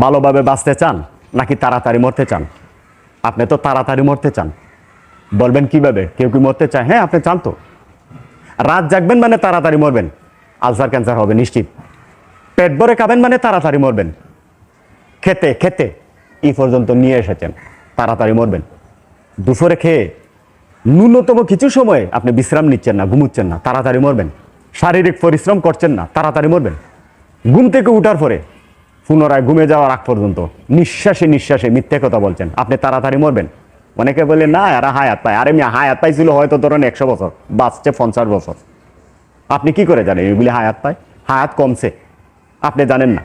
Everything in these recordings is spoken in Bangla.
ভালোভাবে বাঁচতে চান নাকি তাড়াতাড়ি মরতে চান? আপনি তো তাড়াতাড়ি মরতে চান। বলবেন কীভাবে? কেউ কি মরতে চায়? হ্যাঁ আপনি চান তো। রাত জাগবেন মানে তাড়াতাড়ি মরবেন। আলসার ক্যান্সার হবে, নিশ্চিত। পেট ভরে খাবেন মানে তাড়াতাড়ি মরবেন। খেতে খেতে এই পর্যন্ত নিয়ে এসেছেন, তাড়াতাড়ি মরবেন। দুপুরে খেয়ে ন্যূনতম কিছু সময়ে আপনি বিশ্রাম নিচ্ছেন না, ঘুমুচ্ছেন না, তাড়াতাড়ি মরবেন। শারীরিক পরিশ্রম করছেন না, তাড়াতাড়ি মরবেন। ঘুম থেকে উঠার পরে পুনরায় ঘুমে যাওয়ার আগ পর্যন্ত। নিঃশ্বাসে নিঃশ্বাসে মিথ্যে কথা বলছেন। আপনি তাড়াতাড়ি মরবেন। অনেকে বলে না, এরা হায়াত পায়। আরে মিয়া, হায়াত পাইছিল হয়তো ধরেন একশো বছর, বাঁচছে পঞ্চাশ বছর। আপনি কি করে জানেন? এগুলি হায়াত পায়? হায়াত কমছে। আপনি জানেন না।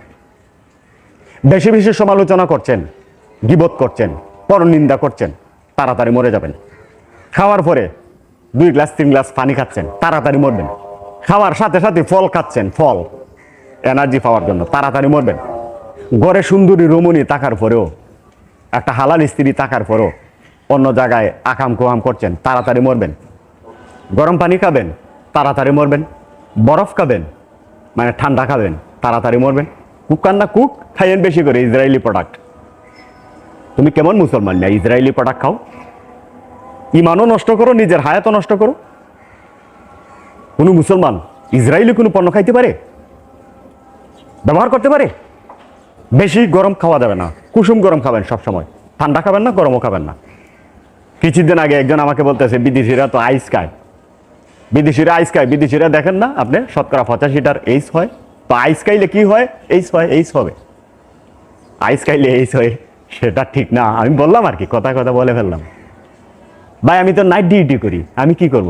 বেশি বেশি সমালোচনা করছেন, গিবত করছেন, পরনিন্দা করছেন, তাড়াতাড়ি মরে যাবেন। খাওয়ার পরে দুই গ্লাস, তিন গ্লাস পানি খাচ্ছেন, তাড়াতাড়ি মরবেন। খাওয়ার সাথে সাথে ফল খাচ্ছেন, ফল এনার্জি পাওয়ার জন্য, তাড়াতাড়ি মরবেন। ঘরে সুন্দরী রমণী থাকার পরেও, একটা হালাল স্ত্রী থাকার পরেও অন্য জায়গায় আকাম কোহাম করছেন, তাড়াতাড়ি মরবেন। গরম পানি খাবেন, তাড়াতাড়ি মরবেন। বরফ খাবেন মানে ঠান্ডা খাবেন, তাড়াতাড়ি মরবেন। কুক কান্না কুক, খাইয়েন বেশি করে, ইসরায়েলি প্রোডাক্ট তুমি কেমন মুসলমান না ইসরায়েলি প্রোডাক্ট খাও? ইমানও নষ্ট করো, নিজের হায়াতও নষ্ট করো। কোনো মুসলমান ইসরায়েলি কোনো পণ্য খাইতে পারে? ব্যবহার করতে পারে? বেশি গরম খাওয়া যাবে না। কুসুম গরম খাবেন সব সময় ঠান্ডা খাবেন না, গরমও খাবেন না। কিছুদিন আগে একজন আমাকে বলতেছে, বিদেশিরা তো আইস খায়। বিদেশিরা আইস খায়, বিদেশিরা দেখেন না, আপনি শতকরা পঁচাশিটার এইস হয়। তো আইস খাইলে কি হয়? এইস হয় এইস হবে। আইস খাইলে এইস হয়, সেটা ঠিক না। আমি বললাম আর কি, কথা কথা বলে ফেললাম। ভাই, আমি তো নাইট ডিউটি করি, আমি কি করব?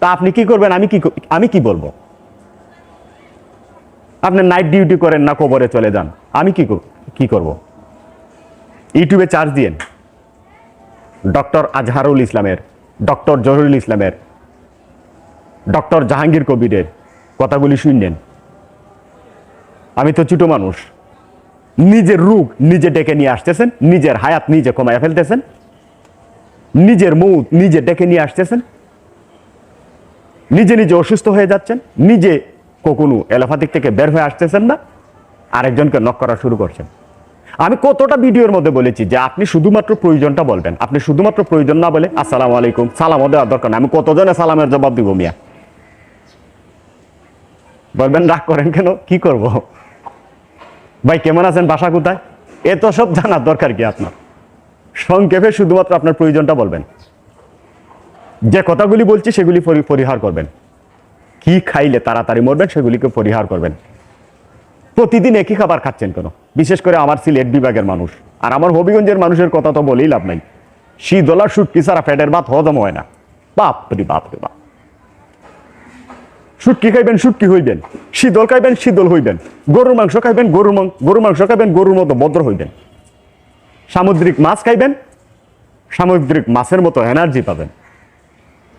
তা আপনি কি করবেন? আমি কি আমি কি বলব? আপনি নাইট ডিউটি করেন না, কবরে চলে যান। আমি কি কি করব? ইউটিউবে চার্জ দিয়েন। ডক্টর আজহারুল ইসলামের ডক্টর জহুরুল ইসলামের ডক্টর জাহাঙ্গীর কবিরের কথাগুলি শুনলেন। আমি তো ছোটো মানুষ। নিজের রোগ নিজে ডেকে নিয়ে আসতেছেন, নিজের হায়াত নিজে কমাইয়া ফেলতেছেন। নিজের মৌত নিজে ডেকে নিয়ে আসতেছেন। নিজে নিজে অসুস্থ হয়ে যাচ্ছেন, নিজে কখনো এলোপ্যাথিক থেকে বের হয়ে আসতেছেন না? আরেকজনকে নক করা শুরু করছেন। আমি কতটা ভিডিওর মধ্যে বলেছি যে আপনি শুধুমাত্র প্রয়োজনটা বলবেন। আপনি শুধুমাত্র প্রয়োজন না বলে, আসসালামু আলাইকুম, সালামও দেওয়ার দরকার আমি কতজনে সালামের জবাব দিব মিয়া? বলবেন, রাগ করেন কেন? কি করব? ভাই, কেমন আছেন? বাসা কোথায়? এ তো সব জানার দরকার কি আপনার? সংক্ষেপে শুধুমাত্র আপনার প্রয়োজনটা বলবেন। যে কথাগুলি বলছি সেগুলি পরি- পরিহার করবেন। কি খাইলে তাড়াতাড়ি মরবেন সেগুলিকে পরিহার করবেন। প্রতিদিন একই খাবার খাচ্ছেন কেন? বিশেষ করে আমার সিলেট বিভাগের মানুষ। আর আমার হবিগঞ্জের মানুষের কথা তো বলেই লাভ নাই। শীতলা সুটকি ছাড়া পেটের ভাত হজম হয় না। বাপ রে বাপ রে বাপ। শুটকি খাইবেন শুটকি হইবেন। শীতল খাইবেন, শীতল হইবেন। গরুর মাংস খাইবেন, গরুর গরুর মাংস খাইবেন, গরুর মতো ভদ্র হইবেন। সামুদ্রিক মাছ খাইবেন, সামুদ্রিক মাছের মতো এনার্জি পাবেন।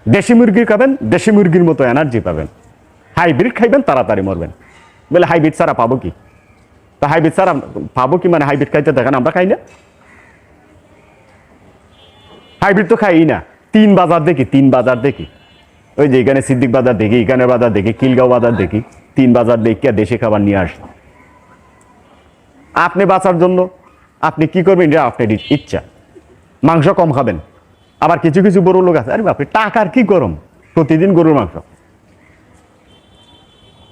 দেশি মুরগি খাবেন, দেশি মুরগির মতো এনার্জি পাবেন। হাইব্রিড খাইবেন, তাড়াতাড়ি মরবেন। বলে হাইব্রিড ছাড়া পাবো কি? তা হাইব্রিড ছাড়া পাবো কি মানে হাইব্রিড খাইতে দেখেন, আমরা খাই না? হাইব্রিড তো খাই না। তিন বাজার দেখি, তিন বাজার দেখি। ওই যে এখানে সিদ্দিক বাজার দেখি, এখানে বাজার দেখি, কিলগাঁও বাজার দেখি। তিন বাজার দেখিয়া দেশে খাবার নিয়ে আসি। আপনি বাঁচার জন্য আপনি কি করবেন? এটা আপনার ইচ্ছা। মাংস কম খাবেন। আবার কিছু কিছু বড় লোক আছে। আরে বাপরে, টাকার কি গরম? প্রতিদিন গরুর মাংস।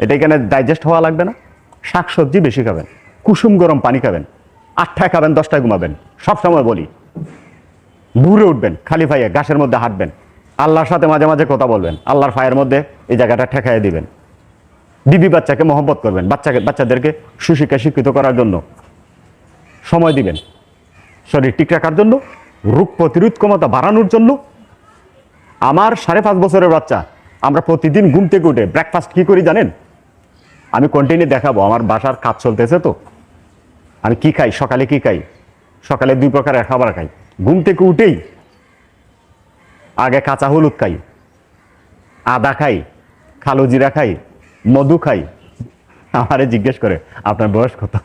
এটা এখানে ডাইজেস্ট হওয়া লাগবে না। শাকসবজি বেশি খাবেন, কুসুম গরম পানি খাবেন আটটায় খাবেন, দশটায় ঘুমাবেন, সব সময় বলি। ঘুরে উঠবেন, খালি ফাইয়ে গাছের মধ্যে হাঁটবেন, আল্লাহর সাথে মাঝে মাঝে কথা বলবেন, আল্লাহর ফায়ের মধ্যে এই জায়গাটা ঠেকাইয়ে দিবেন। বিবি বাচ্চাকে মহব্বত করবেন, বাচ্চাকে বাচ্চাদেরকে সুশিক্ষা শিক্ষিত করার জন্য সময় দিবেন। শরীর ঠিক রাখার জন্য, রোগ প্রতিরোধ ক্ষমতা বাড়ানোর জন্য। আমার সাড়ে পাঁচ বছরের বাচ্চা, আমরা প্রতিদিন ঘুম থেকে উঠে ব্রেকফাস্ট কী করি জানেন? আমি কন্টিনিউ দেখাবো, আমার বাসার কাজ চলতেছে তো। আমি কি খাই? সকালে কি খাই? সকালে দুই প্রকারের খাবার খাই। ঘুম থেকে উঠেই আগে কাঁচা হলুদ খাই, আদা খাই, কালো জিরা খাই, মধু খাই। আমারে জিজ্ঞেস করে, আপনার বয়স কত?